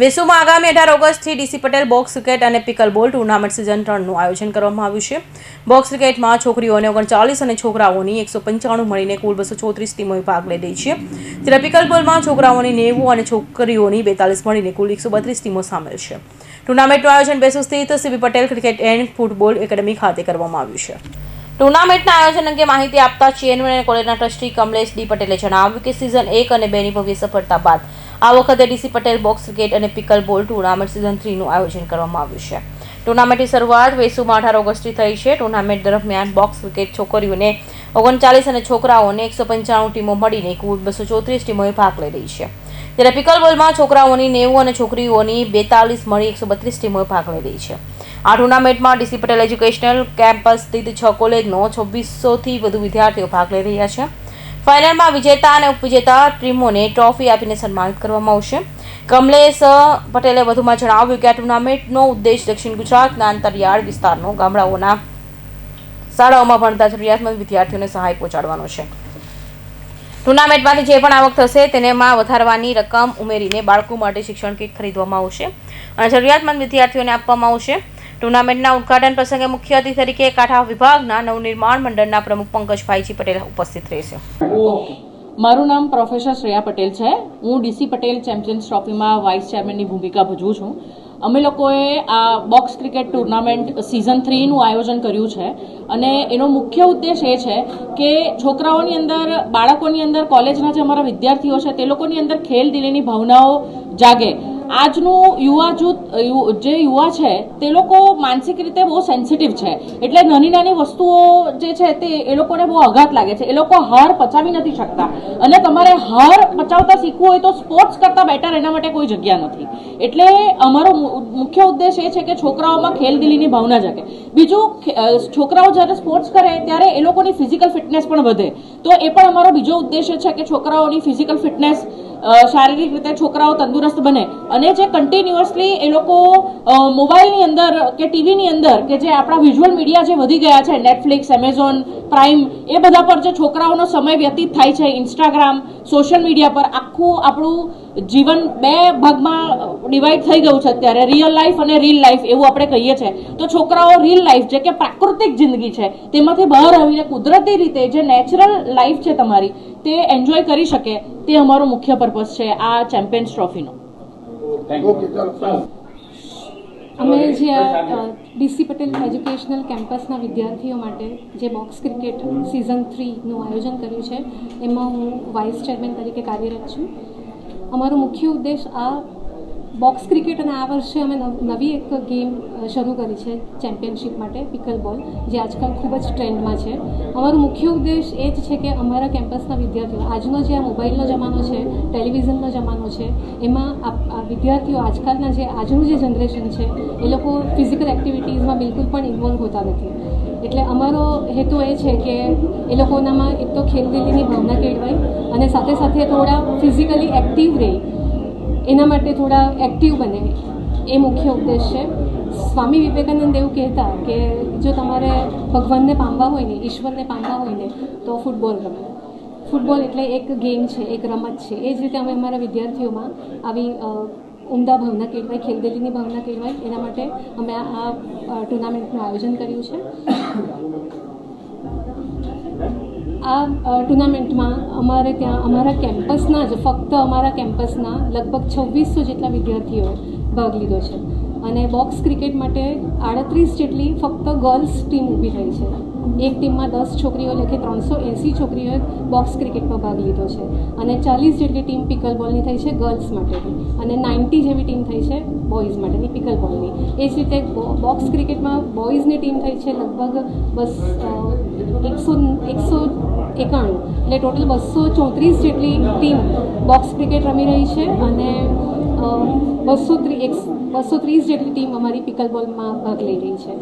વેસુમાં આગામી અઢાર ઓગસ્ટથી DC Patel box cricket and pickle ball tournament season ત્રણનું આયોજન કરવામાં આવ્યું છે. બોક્સ ક્રિકેટમાં છોકરીઓને ઓગણચાલીસ અને છોકરાઓની એકસો પંચાણું મળીને કુલ બસો ચોત્રીસ ટીમોએ ભાગ લઈ રહી છે. ત્યારે પિકલ બોલમાં છોકરાઓની નેવું અને છોકરીઓની બેતાલીસ મળીને કુલ એકસો બત્રીસ ટીમો સામેલ છે. ટુર્નામેન્ટનું આયોજન બેસુ સ્થિત CB Patel cricket and football academy ખાતે કરવામાં આવ્યું છે. ટુર્નામેન્ટના આયોજન અંગે માહિતી આપતા ચેરમેન અને કોલેજના ટ્રસ્ટી કમલેશ ડી પટેલે જણાવ્યું કે સિઝન એક અને બેની ભવ્ય સફળતા બાદ આ વખતે DC Patel box cricket and pickle ball tournament season થ્રીનું આયોજન કરવામાં આવ્યું છે. ટુર્નામેન્ટની શરૂઆત વેસુમાં અઢાર ઓગસ્ટથી થઈ છે. ટુર્નામેન્ટ દરમિયાન બોક્સ ક્રિકેટ છોકરીઓને ઓગણચાલીસ અને છોકરાઓને એકસો પંચાણું ટીમો મળીને કુલ બસો ચોત્રીસ ટીમોએ ભાગ લઈ રહી છે. જ્યારે પિકલ બોલમાં છોકરાઓની નેવું અને છોકરીઓની બેતાલીસ મળી એકસો બત્રીસ ટીમોએ ભાગ લઈ રહી છે. આ ટુર્નામેન્ટમાં ડીસી પટેલ એજ્યુકેશનલ કેમ્પસ સ્થિત છ કોલેજનો છવ્વીસોથી વધુ વિદ્યાર્થીઓ ભાગ લઈ રહ્યા છે. ફાઇનલમાં વિજેતા અને ઉપવિજેતા ટીમોને ટ્રોફી આપીને સન્માનિત કરવામાં આવશે. કમલેશ પટેલે વધુમાં જણાવ્યું કે આ ટુર્નામેન્ટનો ઉદ્દેશ દક્ષિણ ગુજરાતના અંતરિયાળ વિસ્તારનો ગામડાઓના શાળાઓમાં ભણતા જરૂરિયાતમંદ વિદ્યાર્થીઓને સહાય પહોંચાડવાનો છે. ટુર્નામેન્ટમાંથી જે પણ આવક થશે તેનેમાં વધારવાની રકમ ઉમેરીને બાળકો માટે શિક્ષણ કીટ ખરીદવામાં આવશે અને જરૂરિયાતમંદ વિદ્યાર્થીઓને આપવામાં આવશે. ટુર્નામેન્ટના ઉદ્ઘાટન પ્રસંગે મુખ્ય અતિથિ તરીકે કાંઠા વિભાગના નવનિર્માણ મંડળના પ્રમુખ પંકજભાઈજી પટેલ ઉપસ્થિત રહેશે. મારું નામ પ્રોફેસર શ્રેયા પટેલ છે. હું ડીસી પટેલ ચેમ્પિયન્સ ટ્રોફીમાં વાઇસ ચેરમેનની ભૂમિકા ભજવું છું. અમે લોકોએ આ બોક્સ ક્રિકેટ ટુર્નામેન્ટ સિઝન થ્રીનું આયોજન કર્યું છે. અને એનો મુખ્ય ઉદ્દેશ એ છે કે છોકરાઓની અંદર, બાળકોની અંદર કોલેજના જે અમારા વિદ્યાર્થીઓ છે, તે લોકોની અંદર ખેલ દિલીની ભાવનાઓ જાગે. આજનું યુવા જૂથ જે યુવા છે, તે લોકો માનસિક રીતે બહુ સેન્સિટિવ છે. એટલે નાની નાની વસ્તુઓ જે છે તે એ લોકોને બહુ આઘાત લાગે છે. એ લોકો હાર પચાવી નથી શકતા. અને તમારે હાર પચાવતા શીખવું હોય તો સ્પોર્ટ્સ કરતાં બેટર એના માટે કોઈ જગ્યા નથી. એટલે અમારો મુખ્ય ઉદ્દેશ એ છે કે છોકરાઓમાં ખેલદિલીની ભાવના જાગે. બીજું છોકરાઓ જ્યારે સ્પોર્ટ્સ કરે ત્યારે એ લોકોની ફિઝિકલ ફિટનેસ પણ વધે. તો એ પણ અમારો બીજો ઉદ્દેશ્ય છે કે છોકરાઓની ફિઝિકલ ફિટનેસ શારીરિક રીતે છોકરાઓ તંદુરસ્ત બને. અને જે કન્ટિન્યુઅસલી એ લોકો મોબાઈલની અંદર કે ટીવીની અંદર કે જે આપણા વિઝ્યુઅલ મીડિયા જે વધી ગયા છે નેટફ્લિક્સ એમેઝોન પ્રાઇમ એ બધા પર જે છોકરાઓનો સમય વ્યતીત થાય છે ઇન્સ્ટાગ્રામ સોશિયલ મીડિયા પર આખું આપણું જીવન બે ભાગમાં ડિવાઈડ થઈ ગયું છે અત્યારે રિયલ લાઈફ અને રીલ લાઈફ એવું આપણે કહીએ છીએ. તો છોકરાઓ રીલ લાઈફ જે કે પ્રાકૃતિક જિંદગી છે, તેમાંથી બહાર આવીને કુદરતી રીતે જે નેચરલ લાઈફ છે તમારી, તે એન્જોય કરી શકે, તે અમારો મુખ્ય પર્પઝ છે આ ચેમ્પિયન્સ ટ્રોફીનો ઓકે ચાલો અમે જે ડીસી પટેલ એજ્યુકેશનલ કેમ્પસના વિદ્યાર્થીઓ માટે જે બોક્સ ક્રિકેટ સિઝન થ્રીનું આયોજન કર્યું છે એમાં હું વાઇસ ચેરમેન તરીકે કાર્યરત છું. અમારો મુખ્ય ઉદ્દેશ આ બોક્સ ક્રિકેટ અને આ વર્ષે અમે નવી એક ગેમ શરૂ કરી છે ચેમ્પિયનશિપ માટે પિકલ બોલ જે આજકાલ ખૂબ જ ટ્રેન્ડમાં છે. અમારો મુખ્ય ઉદ્દેશ એ જ છે કે અમારા કેમ્પસના વિદ્યાર્થીઓ, આજનો જે આ મોબાઈલનો જમાનો છે, ટેલિવિઝનનો જમાનો છે, એમાં આ વિદ્યાર્થીઓ આજકાલના જે, આજનું જે જનરેશન છે, એ લોકો ફિઝિકલ એક્ટિવિટીઝમાં બિલકુલ પણ ઇન્વોલ્વ હોતા નથી. એટલે અમારો હેતુ એ છે કે એ લોકોનામાં એક તો ખેલદિલીની ભાવના કેળવાય અને સાથે સાથે થોડા ફિઝિકલી એક્ટિવ રહે. એના માટે થોડા એક્ટિવ બને. એ મુખ્ય ઉદ્દેશ છે. સ્વામી વિવેકાનંદ એવું કહેતા કે જો તમારે ભગવાનને પામવા હોય ને, ઈશ્વરને પામવા હોય ને, તો ફૂટબોલ રમે. ફૂટબોલ એટલે એક ગેમ છે, એક રમત છે. એ જ રીતે અમે અમારા વિદ્યાર્થીઓમાં આવી ઉમદા ભાવના કેળવાય ખેલદેલીની ભાવના કેળવાય એના માટે અમે આ ટુર્નામેન્ટનું આયોજન કર્યું છે. આ ટુર્નામેન્ટમાં અમારે ત્યાં, અમારા કેમ્પસના જ, ફક્ત અમારા કેમ્પસના લગભગ છવ્વીસો જેટલા વિદ્યાર્થીઓએ ભાગ લીધો છે. અને બોક્સ ક્રિકેટ માટે આડત્રીસ જેટલી ફક્ત ગર્લ્સ ટીમ ઊભી થઈ છે. એક ટીમમાં દસ છોકરીઓ લેખે ત્રણસો એંસી છોકરીઓએ બોક્સ ક્રિકેટમાં ભાગ લીધો છે. અને ચાલીસ જેટલી ટીમ પિકલ બોલની થઈ છે ગર્લ્સ માટેની. અને નાઇન્ટી જેવી ટીમ થઈ છે બોયઝ માટેની પિકલ બોલની એ જ રીતે બોક્સ ક્રિકેટમાં બોયઝની ટીમ થઈ છે લગભગ બસ એકસો એકસો એકાણું. એટલે ટોટલ બસો ચોત્રીસ જેટલી ટીમ બોક્સ ક્રિકેટ રમી રહી છે અને બસો ત્રીસ બસો ત્રીસ જેટલી ટીમ અમારી પિકલ બોલમાં ભાગ લઈ રહી છે.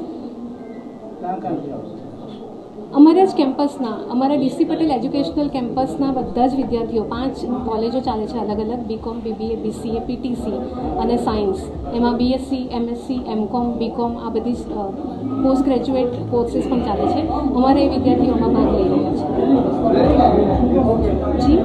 અમારા જ કેમ્પસના, અમારા ડીસી પટેલ એજ્યુકેશનલ કેમ્પસના બધા જ વિદ્યાર્થીઓ, પાંચ કોલેજો ચાલે છે અલગ અલગ બીકોમ બીબીએ બીસીએ પીટીસી અને સાયન્સ એમાં બીએસસી એમએસસી એમકોમ બીકોમ આ બધી જ પોસ્ટ ગ્રેજ્યુએટ કોર્સીસ પણ ચાલે છે. અમારે એ વિદ્યાર્થીઓમાં ભાગ લઈ રહ્યા છે. જી?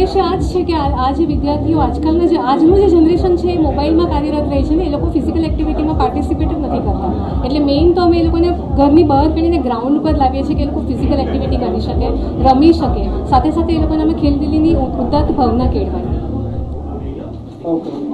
ઉદ્દેશ્ય આ જ છે કે આ જે વિદ્યાર્થીઓ આજકાલના જે આજનું જે જનરેશન છે એ મોબાઈલમાં કાર્યરત રહે છે ને, એ લોકો ફિઝિકલ એક્ટિવિટીમાં પાર્ટિસિપેટ જ નથી કરતા. એટલે મેઇન તો અમે એ લોકોને ઘરની બહાર કાઢીને ગ્રાઉન્ડ ઉપર લાવીએ છીએ કે એ લોકો ફિઝિકલ એક્ટિવિટી કરી શકે, રમી શકે. સાથે સાથે એ લોકોને અમે ખેલદિલીની ઉદ્ધત ભાવના કેળવાય. ઓકે